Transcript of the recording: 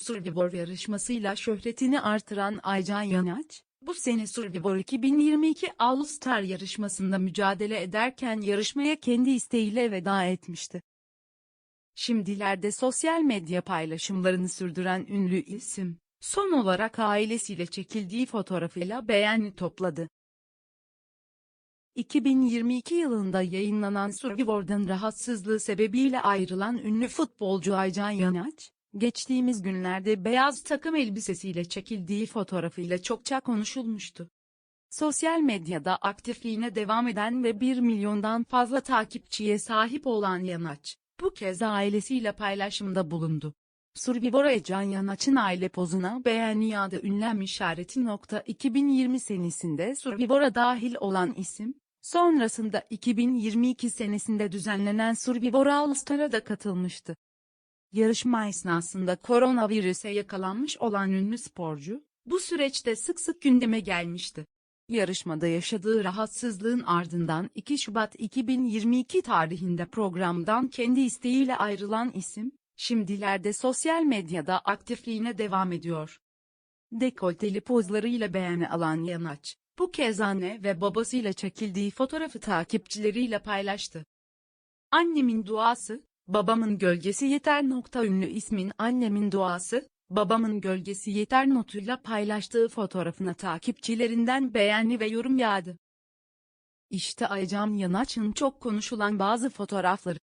Survivor yarışmasıyla şöhretini artıran Aycan Yanaç, bu sene Survivor 2022 All Star yarışmasında mücadele ederken yarışmaya kendi isteğiyle veda etmişti. Şimdilerde sosyal medya paylaşımlarını sürdüren ünlü isim, son olarak ailesiyle çekildiği fotoğrafıyla beğeni topladı. 2022 yılında yayınlanan Survivor'dan rahatsızlığı sebebiyle ayrılan ünlü futbolcu Aycan Yanaç, geçtiğimiz günlerde beyaz takım elbisesiyle çekildiği fotoğrafıyla çokça konuşulmuştu. Sosyal medyada aktifliğine devam eden ve 1 milyondan fazla takipçiye sahip olan Yanaç, bu kez ailesiyle paylaşımda bulundu. Survivor'a Ecem Yanaç'ın aile pozuna beğeni yağdı ünlem işareti nokta 2020 senesinde Survivor'a dahil olan isim, sonrasında 2022 senesinde düzenlenen Survivor All Star'a da katılmıştı. Yarışma esnasında koronavirüse yakalanmış olan ünlü sporcu, bu süreçte sık sık gündeme gelmişti. Yarışmada yaşadığı rahatsızlığın ardından 2 Şubat 2022 tarihinde programdan kendi isteğiyle ayrılan isim, şimdilerde sosyal medyada aktifliğine devam ediyor. Dekolteli pozlarıyla beğeni alan Yanaç, bu kez anne ve babasıyla çekildiği fotoğrafı takipçileriyle paylaştı. Annemin duası, babamın gölgesi yeter nokta ünlü ismin annemin duası, babamın gölgesi yeter notuyla paylaştığı fotoğrafına takipçilerinden beğeni ve yorum yağdı. İşte Aycam Yanaç'ın çok konuşulan bazı fotoğrafları.